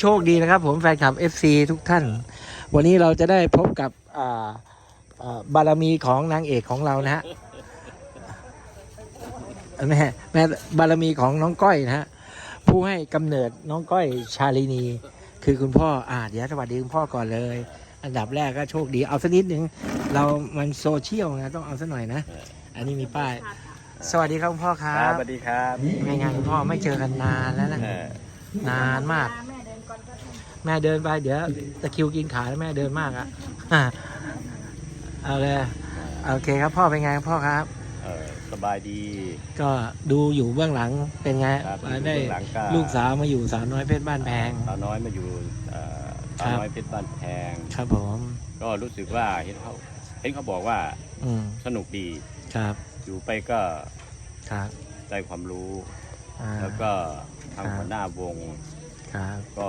โชคดีนะครับ ผมแฟนคลับ FC ทุกท่าน วันนี้เราจะได้พบกับอ่าอ่าบารมีของนางเอกของเรานะฮะแม่แม่บารมีของน้องก้อยนะฮะผู้ให้กำเนิดน้องก้อยชาลินี คือคุณพ่ออ่าเดี๋ยวสวัสดีคุณพ่อก่อนเลย อันดับแรกก็โชคดีเอาสักนิดหนึ่งเรามันโซเชียลนะต้องเอาสักหน่อยนะ อันนี้มีป้าย สวัสดีครับคุณพ่อครัครับบสวัสดีครับในงานคุณพ่อไม่เจอกันนานแล้วนะเออนานมาก แม่เดินไปเดี๋ยวตะคริวกินขาแล้วแม่เดินมากอะเอาเลยโอเคครับพ่อเป็นไงครับพ่อครับ เออสบายดี ก็ดูอยู่เบื้องหลังเป็นไงครับได้อยู่เบื้องหลังก็ ลูกสาวมาอยู่สาวน้อยเพชรบ้านแพง สาวน้อยมาอยู่เอ่อครัสาวบน้อยเพชรบ้านแพง ครับผม ก็รู้สึกว่าเห็นเขาเห็นเขาบอกว่าอืมสนุกดี ครับอยู่ไปก็ครับได้ความรู้ อ่า แล้วก็ทางครับหัวหน้าวง ครับ ก็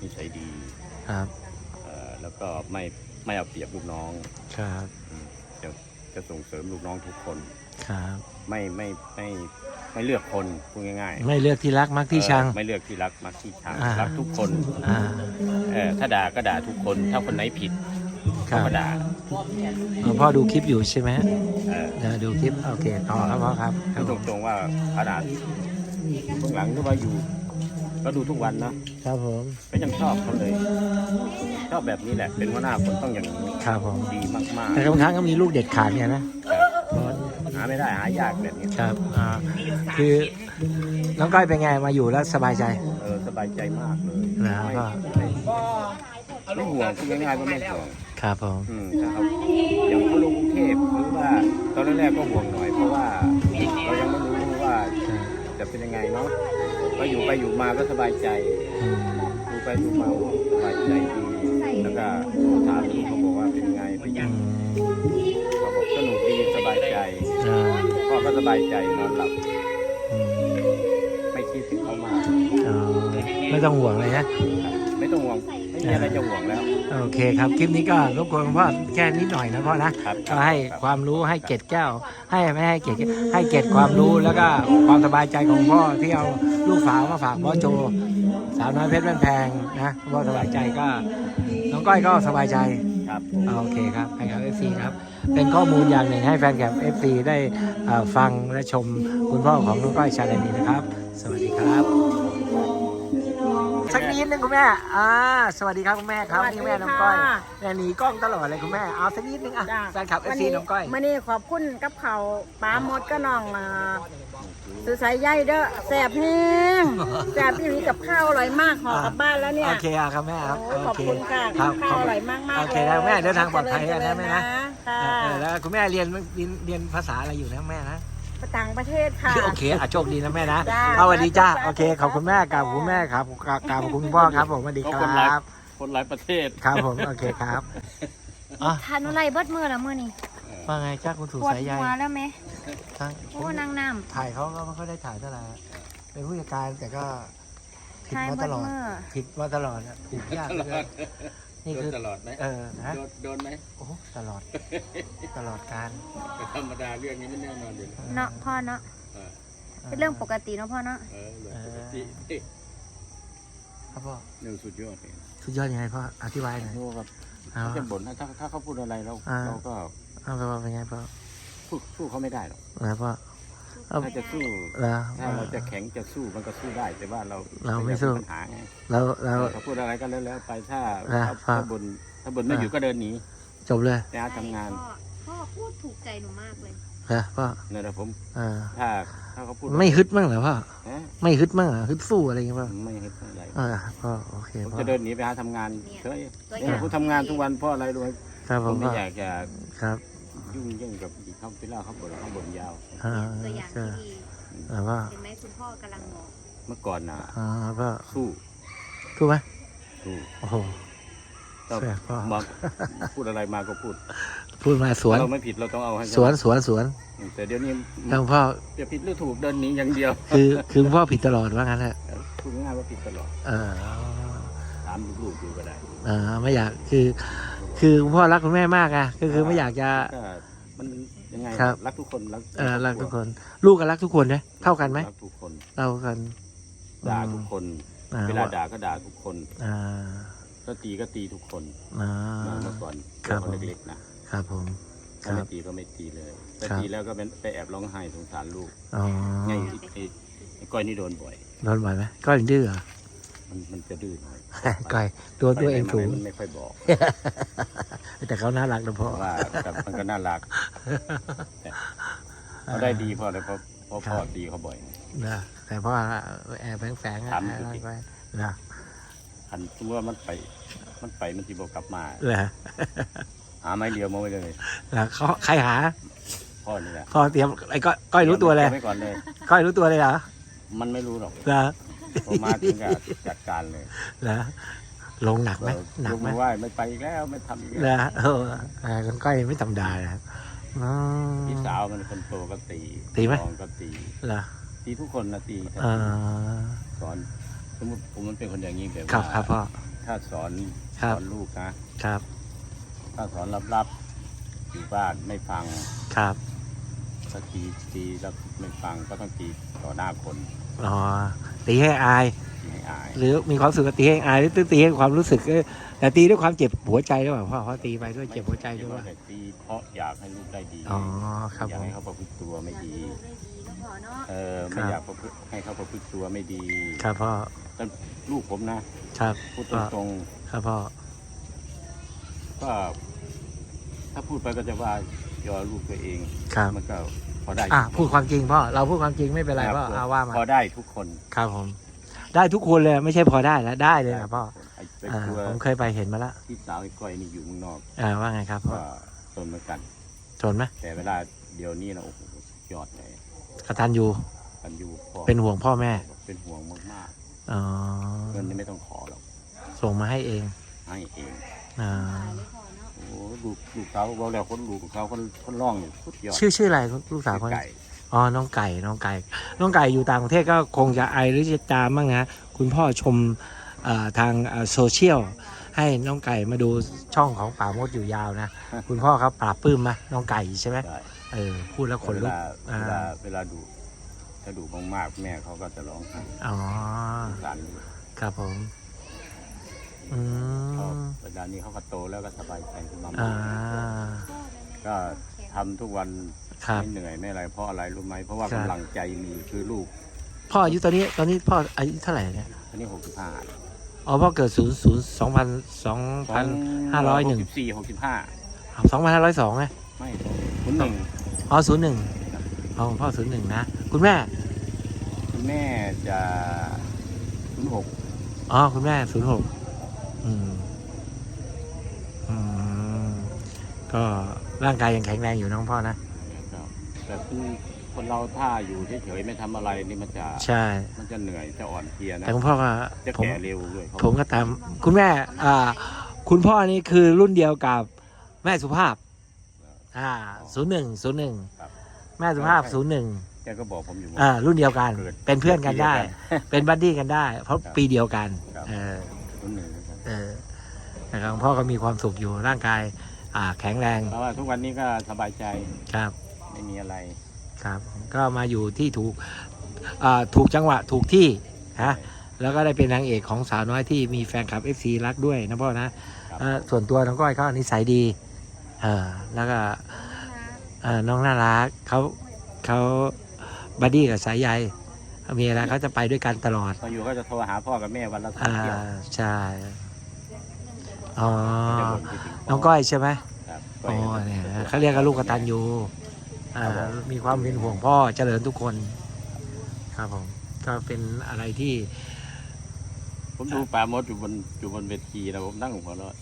นิสัยดีครับ เอ่อแล้วก็ไม่ไม่เอาเปรียบลูกน้องครับ อืมจะจะส่งเสริมลูกน้องทุกคน ครับ ไม่ไม่ไม่ไม่เลือกคนพูดง่ายๆไม่เลือกที่รักมักที่ชัง เออไม่เลือกที่รักมักที่ชังอ่ารัรักทุกคนอ่า เออถ้าด่าก็ด่าทุกคน ถ้าคนไหนผิดครัก็บมาด่าอ๋อพ่อดูคลิปอยู่ใช่ไหมเออเดี๋ยวดูคลิป โอเค ต่อครับพ่อครับครับพูดผมตรงๆว่าขนาดเบื้องหลังหรือว่าอยู่ ก็ดูทุกวันนะครับผม ก็ยังชอบเขาเลยชอบแบบนี้แหละ เป็นหัวหน้าคนต้องอย่างนี้ครับผม ดีมากแต่บางครั้งก็มีลูกเด็ดขาดเนี่ยนะๆครับหาไม่ได้หายากแบบนี้ครับอ่าคือน้องก้อยเป็นไงมาอยู่แล้วสบายใจ เออสบายใจมากเลยแล้วไม่ก็ ไม่ไม่ห่วงพูดง่ายๆว่าไม่ห่วง ครับผม อืมถ้าเขาอย่างเขาลงกรุงเทพหรือว่าตอนแรกๆก็ห่วงหน่อยเพราะว่าเรายังไม่รู้ว่าครับจะเป็นยังไงเนาะ ก็อยู่ไปอยู่มาก็สบายใจอืมดูไปดูมาสบายใจดีแล้วก็ถามที่เขาบอกว่าเป็นไงเป็นอืยังมเขาบอกสนุกดีสบายใจอ่าพ่อก็สบายใจนอนหลับอืมไม่คิดถึงเขามากอ๋อไม่ต้องห่วงเลยนะไม่ต้องห่วงไม่มีอะไรจะห่วงแล้ว โอเคครับ คลิปนี้ก็รบกวนคุณพ่อแค่นิดหน่อยนะพ่อนะ ครับ ก็ให้ความรู้ให้เกร็ดแก้ว ให้ไม่ให้เกร็ดให้เกร็ดความรู้แล้วก็ความสบายใจของพ่อที่เอาลูกสาวมาฝากพ่อโจ สาวน้อยเพชรแม่นแพงนะพ่อสบายใจก็น้องก้อยก็สบายใจ ครับ โอเคครับแฟนคลับเอฟซีครับ เป็นข้อมูลอย่างหนึ่งให้แฟนคลับเอฟซีได้เอ่อฟังและชมคุณพ่อของน้องก้อยชาลนีนะครับ สวัสดีครับ สักนิดนึงคุณแม่ อ่า สวัสดีครับคุณแม่ครับนี่แม่น้องก้อยแม่หนีกล้องตลอดเลยคุณแม่ เอาสักนิดนึงอะจ้ะแฟนคลับเอฟซีน้องก้อยมื่อนี้ขอบคุณกับเขาวปลาหมดก็น้องอ่าสุสายใยเด้อแซ่บแห้งแซ่บที่นี่กับข้าวอร่อยมากห่อกลับบ้านแล้วเนี่ย โอเคอะครับแม่ครับโอ้ยขอบโอเคคุณค่ะครับข้าวอร่อยมากมากโอเคแล้วแม่เดินทางปลอดภัยกันนะแม่นะค่ะเออแล้วคุณแม่เรียนเรียนเรียนภาษาอะไรอยู่นะแม่นะ ต่างประเทศค่ะ โอเคอะโชคดีนะแม่นะจ้าเอาสวัสดีจ้า จ้าโอเค ขอบคุณแม่กับคุณแม่ครับกับกับคุณพ่อครับ ผมสวัสดีคก็คนหลายรับคนหลายประเทศ ครับผม โอเคครับอะทานุไรเบิดมือละมือนี่ว่าไงจ้าคุณถูปวดสายใยหัวแล้วไหมทั้งโอ้นางน้ถ่ายเขาก็ไม่ค่อยได้ถ่ายเท่าไหร่เป็นผู้จัดการแต่ก็ำผิดทายมาเบิตดลอดมือผิดมาตลอดอะถูกยากเหลือเกิ นนี่โดคืนอตลอดไหมเออนะโดนโดนไหมโอ้โหตลอด ตลอดการธรรมดาเรื่องนี้ไม่แน่นอนอยู่แล้วเนาะพ่อเนาะเป็นเรื่องปกติเนาะพ่อเนาะเออเรื่องปกติเอ๊ะครับพ่อหนึ่งสุดยอดเลยสุดยอดยังไงพ่ออธิบายหน่อยรู้ว่าเอาเขาจะบ่นนะถ้าถ้าเขาพูดอะไรเราอ่าเราก็เอาไปว่าเป็นไงพ่อสู้สู้เขาไม่ได้หรอกแล้วพ่อ เอาถ้าจะสู้แล้วถ้าเราจะแข็งจะสู้มันก็สู้ได้แต่ว่าเราเราไม่สู้ปัญหาไงแล้วแล้วเขาพูดอะไรก็แล้วแล้วไปถ้าอ่าถ้าครับถ้าบ่นถ้าบ่นไม่อยู่ก็เดินหนีจบเลยไปหาทำงานพ่อพ่อพูดถูกใจหนูมากเลยนะพ่อนั่นแหละผมอ่าถ้าถ้าเขาพูดไม่ฮึดมั่งเหรอพ่อฮะไม่ฮึดมั่งเหรอฮึดสู้อะไรอย่างเงี้ยพ่อไม่เห็นอะไรอ่าพ่อโอเคผมพ่อจะเดินหนีไปหาทำงานเฉยตัวอเนี่ยย่างผมทำงานทุกวันเพราะอะไรรู้ไหมครับผผมมไม่พ่ออยากจะครับ ยุ่งยุ่งกับอีกเขาไปเล่าเขาบ่นเขาบ่นยาว อ่าตัวอย่างใช่ที่ดีอ่าพ่อเห็นไหมคุณพ่อกำลังบอกเมื่อก่อนน่ะอ่าพ่อสู้ถูกไหมสู้โอ้โหก็แซ่บพ่อมาพูดอะไรมาก็พูด พูดมาสวนเราไม่ผิดเราต้องเอาให้สวนสวนสวนแต่เดี๋ยวนี้ทางพ่อจะผิดหรือถูกเดินหนีอย่างเดียว คือคือพ่อผิดตลอดว่างั้นแหละพูดง่ายๆว่าผิดตลอดเออถามลูกๆดูก็ได้เออไม่อยากคือ คือคุณพ่อรักคุณแม่มากไงก็คือไม่อยากจะก็มันยัง ไงครับ รักทุกคนรักเออรักทุกคน ลูกก็รักทุกคนนะเท่ากันไหมรักทุกคนเท่ากันด่าทุกคนเอ่าเวลาด่าก็ด่าทุกคนอ่าก็ตีก็ตีทุกคนอ่า เมื่อก่อนครับคนเล็กๆนะครับผม คถ้ารัไม่บ ตีก็ไม่ตีเลยแต่ครับ ตีแล้วก็เป็นไปแอบร้องไห้สงสารลูกอ๋อไงไอ้ไอ้ก้อยนี่โดนบ่อยโดนบ่อยไหมก้อยดื้อเหรอ มันมันจะดื้อหน่อยก้อยตัวตัวเองสูงมันไม่ค่อยบอก แต่เขาน่ารักนะเพพ่อราะว่าแต่มันก็น่ารักแต่เขาได้ดีเพราะอะไรเพราะเพราะครับพ่อตีเขาบ่อยนะแต่พ่อแอบแฝงๆอะถามจริงอะไรไปนะคันตัวามันไป มันไปมันทีบอกกลับมาเหรอหาไม้เดียวมาไว้เลยแล้วเขาใครหา พ่อนี่แหละพ่อเตรียมไอ้ก้อยก้อยรู้ตัวเลยก็บไว้ก่อนเลยก้อยรู้ตัวเลยเหรอมันไม่รู้หรอกเหรอ พอมาถึงก็จัดการเลยเหรอลงหนักไหมหนัยกกไหมมือไหว้ไม่ไปอีกแล้วไม่ทำอีกเหรแล้วอเอออ่าคุณก้อยไม่ธรรมดาเลยอ๋อ พี่สาวมันคนโตก็ตีตีไหม น้องก็ตี เหรอตีทุกคนนะตีอ่าสอนสมมติผมมันเป็นคนอย่างนี้แบบครับว่าครับพ่อถ้าสอนครัสบอนลูกนะครับถ้าสอนลับๆอยู่บ้านไม่ฟังครับถ้าตีตีแล้วไม่ฟังก็ต้องตีต่อหน้าคน อ๋อ ตีให้อายตีให้อาย หรือมีความรู้สึกว่าตีให้อายหรือตีให้ความรู้สึกเออแต่ตีด้วยความเจ็บหัวใจหรือเปล่าพ่อเพราะตีไปด้วยเจ็บหัวใจด้วยไม่ว่าใช่ตีเพราะอยากให้ลูกได้ดีอ๋อครับอยาผกม ให้เขาประพฤติตัวไม่ดีลูกได้ดีเนาะพ่อเนาะเออครัไม่บอยากประพฤติให้เขาประพฤติตัวไม่ดีครับพ่อแต่ลูกผมนะครับพูดตรงครับพ่อๆก็ถ้าพูดไปก็จะว่ายอลูกตัวเองครับมันก็ พอได้อะพูดความจริงพ่อเราพูดความจริงไม่เป็นไรพ่ออาว่ามาพอได้ทุกคนครับผม ได้ทุกคนเลยไม่ใช่พอได้แล้วได้เลยนะพ่อไอ้ไปอ่าตัวผมเคยไปเห็นมาแล้วที่สาวไอ้ก้อยนี่อยู่เมืองนอกอ่าว่าไงครับพ่อก็ตนเหมือนกันทนไหมแต่เวลาเดี๋ยวนี้นะโอ้โหสุดยอดเลยกตันยูกันอยู่พ่อเป็นห่วงพ่อแม่ เป็นห่วงมากอ๋อๆเงินนี่ไม่ต้องขอหรอกส่งมาให้เองให้เองอ่าตายเลยพ่อเนาะโอ้ลูกลูกเขาเราแล้วคนลูกของเขาคนคนร้องอยู่สุดยอดชื่อชื่ออะไรลูกสาวคนไก่อ๋อ น้องไก่ น้องไก่ น้องไก่อยู่ต่างประเทศก็คงจะไอหรือจะจามบ้างนะ คุณพ่อชมเอ่อทางเอ่อโซเชียลให้น้องไก่มาดูช่องของป่ามดอยู่ยาวนะ คุณพ่อครับปราบปลื้มไหมน้องไก่ใช่ไหมได้เออพูดแล้วขนเวลุกลาอ่าเวลาเวลาดูถ้าดูมากๆแม่เขาก็จะร้องไห้อ๋อสงสารลูกครับผม อืเขามเวลานี้เขาก็โตแล้วก็สบายใจขึ้นมาอ่า ก็ทำทุกวันครับ ไม่เหนื่อยไม่อะไรเพราะอะไรรู้ไหมเพราะว่าครับ กำลังใจมีคือลูกพ่ออายุตอนนี้ตอนนี้พ่ออายุเท่าไหร่เนี่ยอันนี้หกสิบห้าอ๋อพ่อเกิดศูนย์ศูนย์สองพันสองพันห้าร้อยหนึ่งสิบสี่หกสิบห้าสองพันห้าร้อยสองไงไม่คุณหนึ่งอ๋อศูนย์หนึ่งอ๋อพ่อศูนย์หนึ่งนะ คุณแม่คุณแม่จะคุณหกอ๋อคุณแม่ศูนย์หก อืมอืมก็ร่างกายยังแข็งแรงอยู่น้องพ่อนะครับแต่คือคนเราถ้าอยู่เฉยๆไม่ทำอะไรนี่มันจะใช่ มันจะเหนื่อยจะอ่อนเพลียนะแต่คุณพ่อก็จะผม แก่เร็วด้วยเขาผมก็ตาม คุณแม่ อ่า คุณพ่อนี่คือรุ่นเดียวกับแม่สุภาพ อ่าศูนย์หนึ่งศูนย์หนึ่งครับแม่สุภาพศูนย์หนึ่งแกก็บอกผมอยู่ว่า อ่า รุ่นเดียวกันเกิดเป็นเพื่อนกันได้เกิดเป็นบัดดี้กันได้ เพราะครับปีเดียวกัน ครับ เออคุณหนึ่ง เหมือนกันเออนะครับพ่อก็มีความสุขอยู่ร่างกาย อ่า แข็งแรงเพราะว่าทุกวันนี้ก็สบายใจครับ ไม่มีอะไรครับ ก็มาอยู่ที่ถูกอ่าถูกจังหวะถูกที่นะแล้วก็ได้เป็นนางเอกของสาวน้อยที่มีแฟนคลับ FC รักด้วยนะพ่อนะครับเอ่อส่วนตัวน้องก้อยเขานิสัยดีเออแล้วก็เอ่อน้องน่ารักเขาเขาบัดดี้กับสายใยมีอะไรเขาจะไปด้วยกันตลอดตอนอยู่ก็จะโทรหาพ่อกับแม่วันละสองอ่าเที่ยวใช่ อ๋อ จะบ่นคิดถึน้องก้อยใช่ไหมครับอ๋อเนี่ยเขาเรียกกันลูกกตันยูอ่าครับผม มีความเป็นห่วงพ่อเจริญทุกคน ครับผมก็เป็นอะไรที่ ผมดูปลามดอยู่บนอยู่บนเวทีแล้วผมนั่งหัวเราะ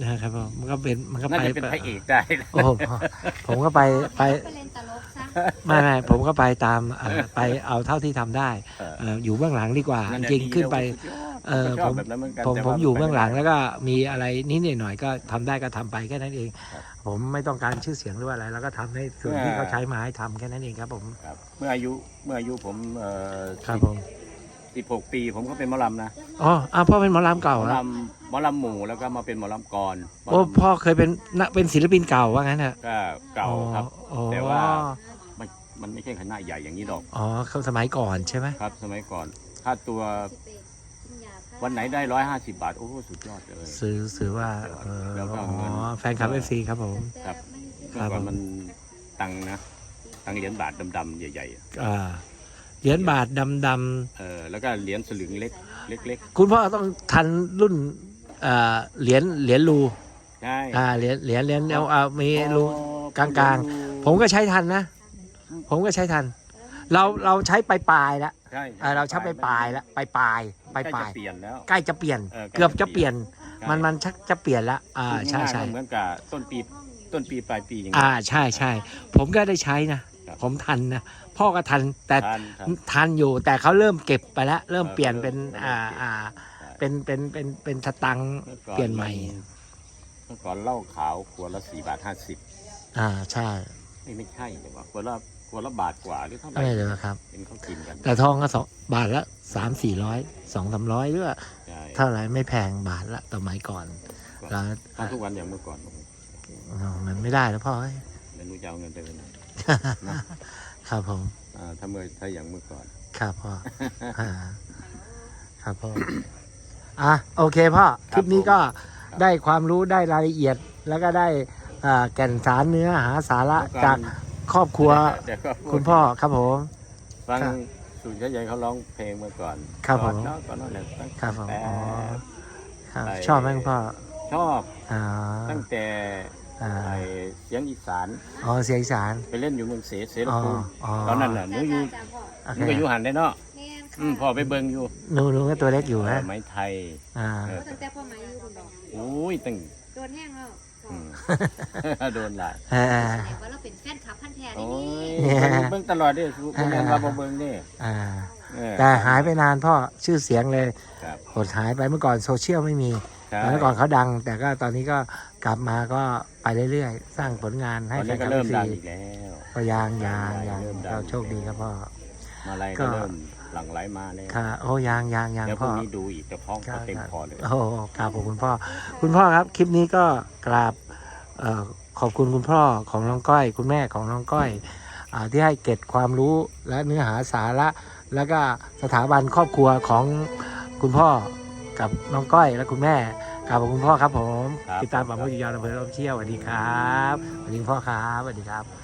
นะครับผมมันก็เป็นมันก็น่าไปจะเป็นพระเอกได้นะโอ้โหผมก็ไปไป ไปเล่นตลกซะ ไม่ไม่ผมก็ไปตามเอ่อไปเอาเท่าที่ทำได้เออเอ่ออยู่เบื้องหลังดีกว่านั่นแหละจริงดีๆขึ้นไปแล้ว เออชอบผมแบบนั้นเหมือนกันผมแต่ผมว่าอยู่เบื้องหลังไปแล้วก็มีอะไรนิดหน่อยๆก็ทำได้ก็ทำไปแค่นั้นเองครับผมไม่ต้องการชื่อเสียงหรือว่าอะไร แล้วก็ทำให้ส่วนที่เขาใช้มาให้ทำแค่นั้นเองครับผมครับเมื่ออายุเมื่ออายุผมเอ่อครับผมสิบหกปี ผมก็เป็นหมอลำนะอ๋ออะพ่อเป็นหมอลำหมเก่าอเหรอลำหมอลำหมู่แล้วก็มาเป็นหมอลำกรหมอโอ้ลำพ่อเคยเป็นนักเป็นศิลปินเก่าว่างั้นเถอะก็เก่าครับ อ๋อแต่ว่า มันมันไม่ใช่ขนาดใหญ่อย่างนี้ดอก อ๋อเขาสมัยก่อนใช่ไหมครับ สมัยก่อนค่าตัวสิไปกินยา วันไหนได้ร้อยห้าสิบบาท โอ้โหสุดยอดเลย ซื้อซื้อว่าเออแล้วก็อ๋เงิน อแฟนคลับเอฟซีครับผม ครับครัเมื่อบ ก่อนผมมันตังค์นะ ตังค์เหรียญบาทดำๆใหญ่ๆอะอ่าเหรียญบาทดำดำเออแล้วก็เหรียญสลึงเล็กเล็กๆคุณพ่อต้องทันรุ่นอ่าเหรียญเหรียญรูๆใช่อ่าเหรียญเหรียญเหรียญเอาเอามีรูอ๋อกลาง ๆ ผมก็ใช้ทันนะ ผมก็ใช้ทัน เราเราใช้ปลายปลายๆแล้วใช่อ่าเราใช้ปลายปลายๆแล้วปลาย ปลายปลายใกล้ปลาจะยเปลี่ยนแล้ว ใกล้จะเปลี่ยน เออใกล้เกือบจะจะเปเปลี่ลี่ยยน น มันมันชักจะเปลี่ยนละอ่าพูดใช่ง่ายๆใช่ก็เหมือนกับต้นปีต้นปีปลายปีอย่างอ่าเงี้ยใช่ใช่ผมก็ได้ใช้นะ ครับ ผมทันนะพ่อก็ทันแต่ทานทานทันอยู่แต่เขาเริ่มเก็บไปแล้ว เริ่มเออเปลี่ยนเป็นเริ่มอ่าอ่าเป็นเป็นเป็นเป็นสตังค์มื่อก่อเปลี่ยนใหม่ เมื่อก่อนเหล้าขาวขวดละสี่บาทห้าสิบอ่าใช่ ไม่ไม่ใช่แต่ว่าขวดละ ขวดละบาทกว่าหรือเท่าไหร่ไม่เลยครับ เป็นเขากินกัน แต่ทองก็สองบาทละสามสี่ร้อยสองสามร้อยหรือว่าใช่เท่าไหร่ไม่แพงบาทละสมัยก่อนแล้วทำทุกวันอย่างเมื่อก่อนโอ้โหอ๋อมันไม่ได้แล้วพ่อเอ้ยไม่รู้จะเอาเงินไปไหนครับผมอ่าถ้าเมื่อถ้าอย่างเมื่อก่อน ครับพ่ออ่าครับพ่ออะโอเคพ่อคลิปนี้ก็ได้ความรู้ได้รายละเอียดแล้วก็ได้อ่าแก่นสารเนื้อหาสาระจาก ครอบครัว เดี๋ยวก็พูดคุณพ่อครับผม ฟังครับสุนทรยัยเขาร้องเพลงเมื่อก่อนครับผม ก่อนเนาะก่อนนั่นแหละตั้งครับผมแต่ อ๋อครับไป ชอบไหมคุณพ่อชอบอ๋อตั้งแต่อ่าไอเสียงอีสานอ๋อเสียงอีสานไปเล่นอยู่เมืองเสเสรอ๋อภูมิอ๋อตอนนั้นน่ะหนูอยู่โอหเคนูก็อยู่หันได้เนาะอืมพ่อไปเบิ่งอยู่หนูหนูก็ตัวเล็กอยู่เอฮะอไม้ไทย อ่าเออตั้งแต่พ่อมาอยู่คุณบอกโอ้ยตั้งโดนแห้งแล้วอืม โดนหลายเออแสดงว่าเราเป็นแฟนคลับพันธุ์แท้โอ้นี่ยเบิ่งตลอดเด้สุบ่แม่นว่าบ่เบิ่งเด้อ่า เออ แต่หายไปนานพ่อชื่อเสียงเลยครับ หดหายไปเมื่อก่อนโซเชียลไม่มีใช่เมื่อก่อนเขาดัง แต่ก็ตอนนี้ก็กลับมาก็ไปเรื่อยๆ สร้างผลงานตให้อนแฟนี้นก็คลับเริ่มฟดังรีอีกแล้ว ก็ยางยางยางเริ่มดัง เราโชคดีครับพ่อ มาลัยก็ก็เริ่ม หลั่งไหลมาแล้วค่ะโอ้ยางยางยางเดี๋ยวพพ่รุ่องนี้ดูอีกแต่ท้องก็เต็มคอเลย โอ้กราบขอบคุณพ่อ คุณพ่อครับคลิปนี้ก็กราบเอ่อขอบคุณคุณพ่อของน้องก้อย คุณแม่ของน้องก้อยอาที่ให้เก็บความรู้และเนื้อหาสาระ แล้วก็สถาบันครอบครัวของคุณพ่อกับน้องก้อยและคุณแม่กราบขอบคุณพ่อครับผม ครับ ติดตามปามมุยยาวอำเภอลมเชี่ยวสวัสดีครับสวัสดีคุณพ่อครับสวัสดีครับ